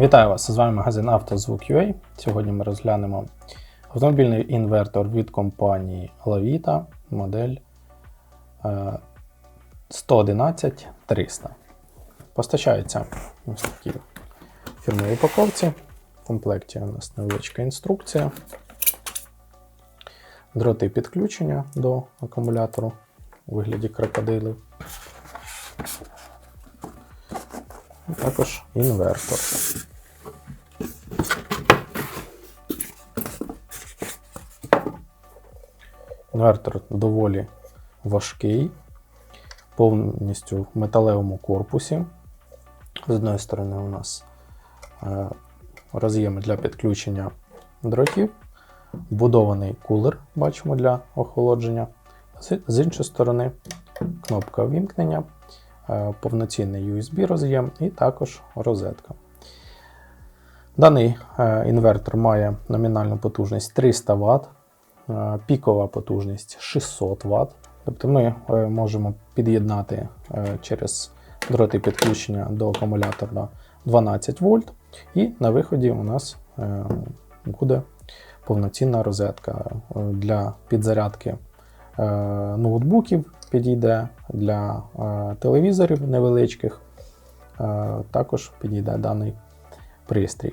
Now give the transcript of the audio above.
Вітаю вас! З вами магазин «Автозвук.UA». Сьогодні ми розглянемо автомобільний інвертор від компанії Lavita, модель е, 111 300. Постачається ось такі фірмові упаковці. В комплекті у нас невеличка інструкція. Дроти підключення до акумулятору у вигляді крокодилів. І також інвертор. Інвертор доволі важкий, повністю в металевому корпусі. З одної сторони, у нас е, роз'єми для підключення дротів, вбудований кулер, бачимо для охолодження. З- іншої сторони, кнопка вімкнення, повноцінний USB роз'єм і також розетка. Даний е, інвертор має номінальну потужність 300 Вт, е, пікова потужність 600 Вт. Тобто ми е, можемо під'єднати е, через дроти підключення до акумулятора 12 вольт, і на виході у нас е, буде повноцінна розетка е, для підзарядки е, ноутбуків підійде для е, телевізорів невеличких. е, Також підійде даний пристрій.